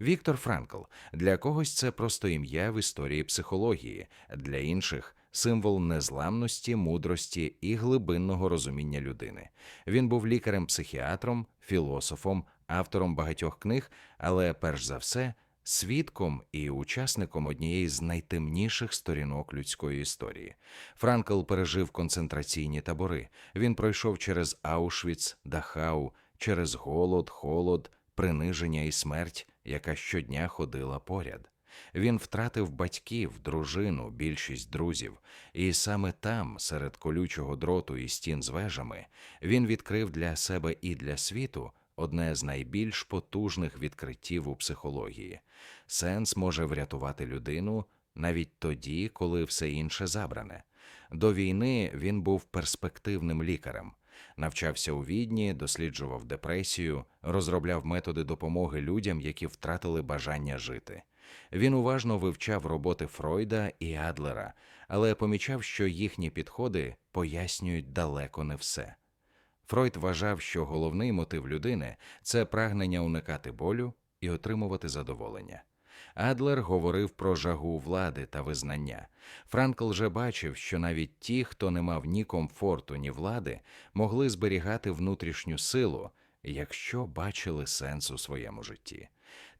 Віктор Франкл для когось це просто ім'я в історії психології, для інших символ незламності, мудрості і глибинного розуміння людини. Він був лікарем-психіатром, філософом, автором багатьох книг, але перш за все свідком і учасником однієї з найтемніших сторінок людської історії. Франкл пережив концентраційні табори. Він пройшов через Аушвіц, Дахау, через голод, холод, приниження і смерть, яка щодня ходила поряд. Він втратив батьків, дружину, більшість друзів, і саме там, серед колючого дроту і стін з вежами, він відкрив для себе і для світу одне з найбільш потужних відкриттів у психології. Сенс може врятувати людину навіть тоді, коли все інше забране. До війни він був перспективним лікарем. Навчався у відні, досліджував депресію, розробляв методи допомоги людям, які втратили бажання жити. Він уважно вивчав роботи Фройда і Адлера, але помічав, що їхні підходи пояснюють далеко не все. Фройд вважав, що головний мотив людини це прагнення уникати болю і отримувати задоволення. Адлер говорив про жагу влади та визнання. Франкл же бачив, що навіть ті, хто не мав ні комфорту, ні влади, могли зберігати внутрішню силу, якщо бачили сенс у своєму житті.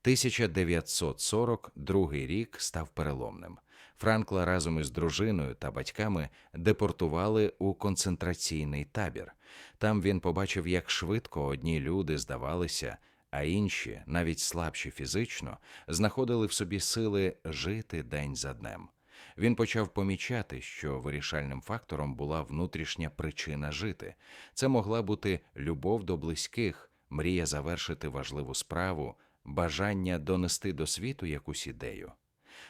1942 рік став переломним. Франкла разом із дружиною та батьками депортували у концентраційний табір. Там він побачив, як швидко одні люди здавалися, а інші, навіть слабші фізично, знаходили в собі сили жити день за днем. Він почав помічати, що вирішальним фактором була внутрішня причина жити. Це могла бути любов до близьких, мрія завершити важливу справу, бажання донести до світу якусь ідею.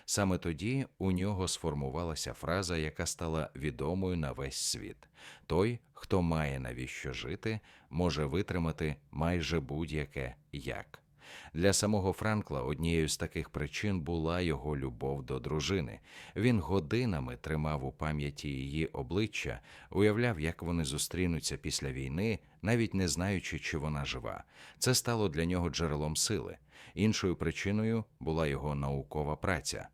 Саме тоді у нього сформувалася фраза, яка стала відомою на весь світ: той, хто має навіщо жити, може витримати майже будь-яке як. Для самого Франкла однією з таких причин була його любов до дружини. Він годинами тримав у пам'яті її обличчя, уявляв, як вони зустрінуться після війни, навіть не знаючи, чи вона жива. Це стало для нього джерелом сили. Іншою причиною була його наукова праця.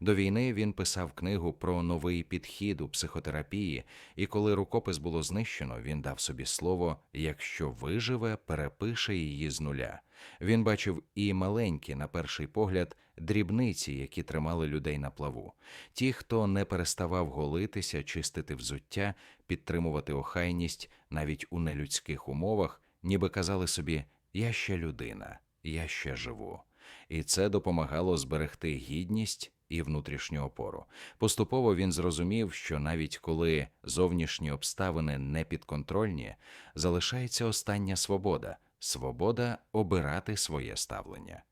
До війни він писав книгу про новий підхід у психотерапії, і коли рукопис було знищено, він дав собі слово: якщо виживе, перепише її з нуля. Він бачив і маленькі, на перший погляд, дрібниці, які тримали людей на плаву. Ті, хто не переставав голитися, чистити взуття, підтримувати охайність навіть у нелюдських умовах, ніби казали собі: Я ще людина, я ще живу. І це допомагало зберегти гідність і внутрішню опору. Поступово він зрозумів, що навіть коли зовнішні обставини не підконтрольні, залишається остання свобода свобода обирати своє ставлення.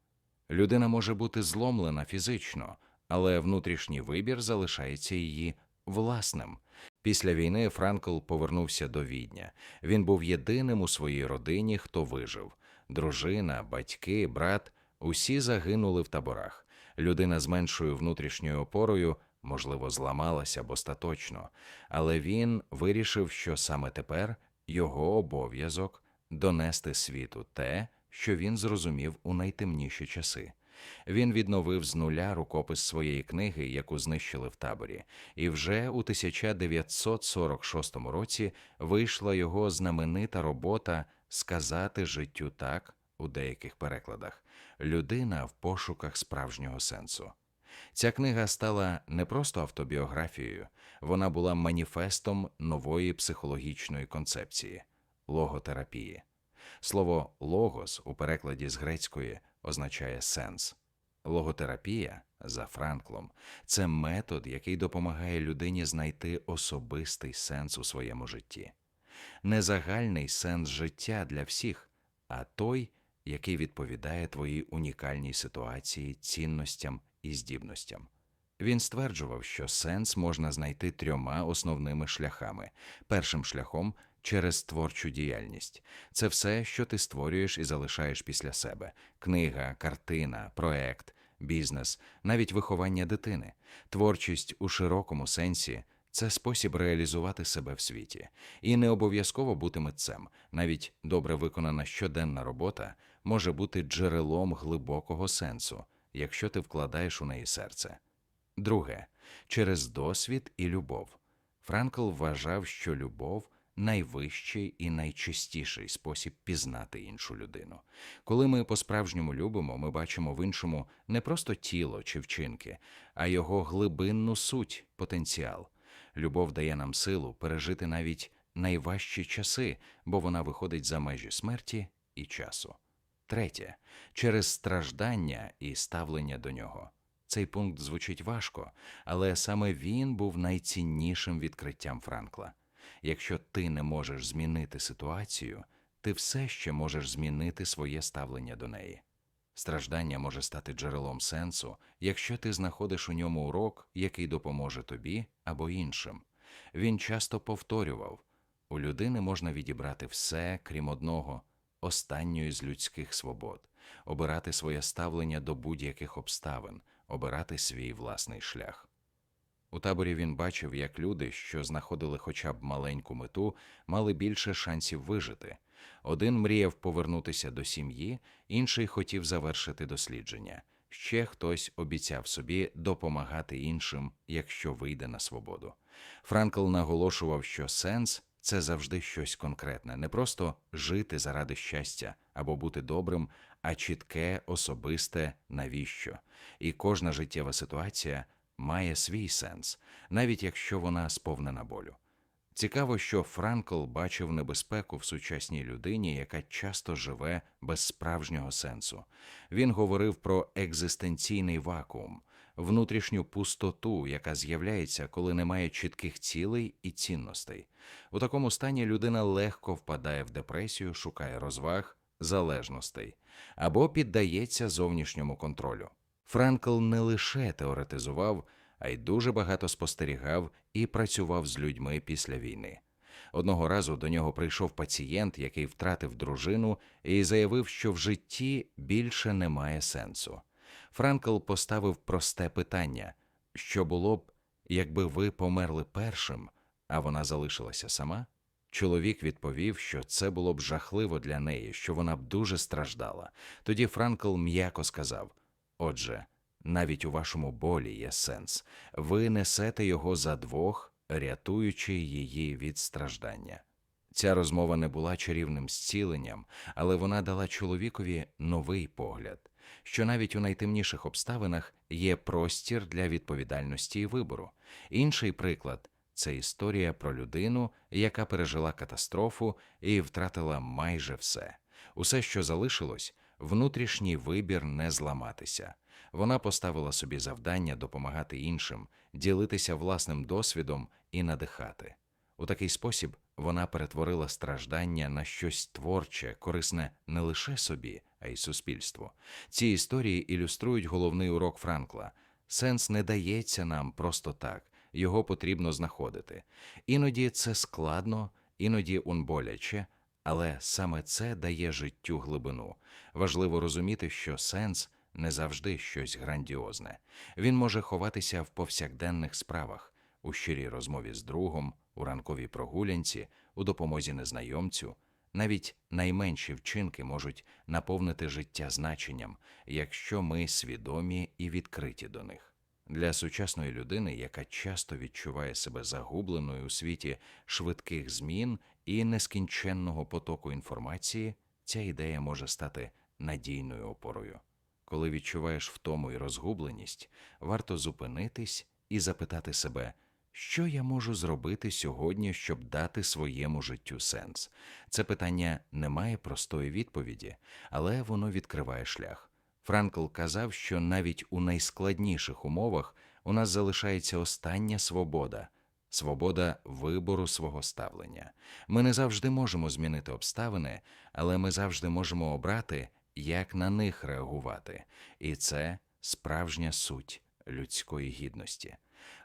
Людина може бути зломлена фізично, але внутрішній вибір залишається її власним. Після війни Франкл повернувся до відня. Він був єдиним у своїй родині, хто вижив. Дружина, батьки, брат усі загинули в таборах. Людина з меншою внутрішньою опорою, можливо, зламалася б остаточно, але він вирішив, що саме тепер його обов'язок донести світу те, що він зрозумів у найтемніші часи. Він відновив з нуля рукопис своєї книги, яку знищили в таборі, і вже у 1946 році вийшла його знаменита робота Сказати життю так у деяких перекладах людина в пошуках справжнього сенсу. Ця книга стала не просто автобіографією, вона була маніфестом нової психологічної концепції логотерапії. Слово логос у перекладі з грецької означає сенс. Логотерапія за Франклом це метод, який допомагає людині знайти особистий сенс у своєму житті, не загальний сенс життя для всіх, а той, який відповідає твоїй унікальній ситуації, цінностям і здібностям. Він стверджував, що сенс можна знайти трьома основними шляхами. Першим шляхом через творчу діяльність. Це все, що ти створюєш і залишаєш після себе: книга, картина, проект, бізнес, навіть виховання дитини, творчість у широкому сенсі. Це спосіб реалізувати себе в світі, і не обов'язково бути митцем. Навіть добре виконана щоденна робота може бути джерелом глибокого сенсу, якщо ти вкладаєш у неї серце. Друге, через досвід і любов. Франкл вважав, що любов найвищий і найчистіший спосіб пізнати іншу людину. Коли ми по-справжньому любимо, ми бачимо в іншому не просто тіло чи вчинки, а його глибинну суть, потенціал. Любов дає нам силу пережити навіть найважчі часи, бо вона виходить за межі смерті і часу. Третє через страждання і ставлення до нього. Цей пункт звучить важко, але саме він був найціннішим відкриттям Франкла. Якщо ти не можеш змінити ситуацію, ти все ще можеш змінити своє ставлення до неї. Страждання може стати джерелом сенсу, якщо ти знаходиш у ньому урок, який допоможе тобі або іншим. Він часто повторював у людини можна відібрати все, крім одного, останньої з людських свобод, обирати своє ставлення до будь-яких обставин, обирати свій власний шлях. У таборі він бачив, як люди, що знаходили хоча б маленьку мету, мали більше шансів вижити. Один мріяв повернутися до сім'ї, інший хотів завершити дослідження. Ще хтось обіцяв собі допомагати іншим, якщо вийде на свободу. Франкл наголошував, що сенс це завжди щось конкретне, не просто жити заради щастя або бути добрим, а чітке, особисте навіщо. І кожна життєва ситуація має свій сенс, навіть якщо вона сповнена болю. Цікаво, що Франкл бачив небезпеку в сучасній людині, яка часто живе без справжнього сенсу. Він говорив про екзистенційний вакуум, внутрішню пустоту, яка з'являється, коли немає чітких цілей і цінностей. У такому стані людина легко впадає в депресію, шукає розваг, залежностей або піддається зовнішньому контролю. Франкл не лише теоретизував, а й дуже багато спостерігав і працював з людьми після війни. Одного разу до нього прийшов пацієнт, який втратив дружину, і заявив, що в житті більше немає сенсу. Франкл поставив просте питання: що було б, якби ви померли першим, а вона залишилася сама? Чоловік відповів, що це було б жахливо для неї, що вона б дуже страждала. Тоді Франкл м'яко сказав: Отже, навіть у вашому болі є сенс, ви несете його за двох, рятуючи її від страждання. Ця розмова не була чарівним зціленням, але вона дала чоловікові новий погляд, що навіть у найтемніших обставинах є простір для відповідальності і вибору. Інший приклад це історія про людину, яка пережила катастрофу і втратила майже все. Усе, що залишилось, внутрішній вибір не зламатися. Вона поставила собі завдання допомагати іншим, ділитися власним досвідом і надихати. У такий спосіб вона перетворила страждання на щось творче, корисне не лише собі, а й суспільству. Ці історії ілюструють головний урок Франкла. Сенс не дається нам просто так, його потрібно знаходити. Іноді це складно, іноді он боляче, але саме це дає життю глибину. Важливо розуміти, що сенс не завжди щось грандіозне. Він може ховатися в повсякденних справах, у щирій розмові з другом, у ранковій прогулянці, у допомозі незнайомцю. Навіть найменші вчинки можуть наповнити життя значенням, якщо ми свідомі і відкриті до них. Для сучасної людини, яка часто відчуває себе загубленою у світі швидких змін і нескінченного потоку інформації, ця ідея може стати надійною опорою. Коли відчуваєш втому і розгубленість, варто зупинитись і запитати себе, що я можу зробити сьогодні, щоб дати своєму життю сенс. Це питання не має простої відповіді, але воно відкриває шлях. Франкл казав, що навіть у найскладніших умовах у нас залишається остання свобода свобода вибору свого ставлення. Ми не завжди можемо змінити обставини, але ми завжди можемо обрати, як на них реагувати, і це справжня суть людської гідності.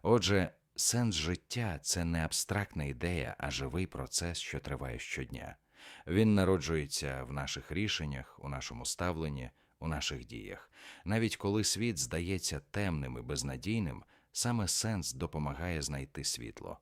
Отже, сенс життя це не абстрактна ідея, а живий процес, що триває щодня. Він народжується в наших рішеннях, у нашому ставленні, у наших діях. Навіть коли світ здається темним і безнадійним, саме сенс допомагає знайти світло.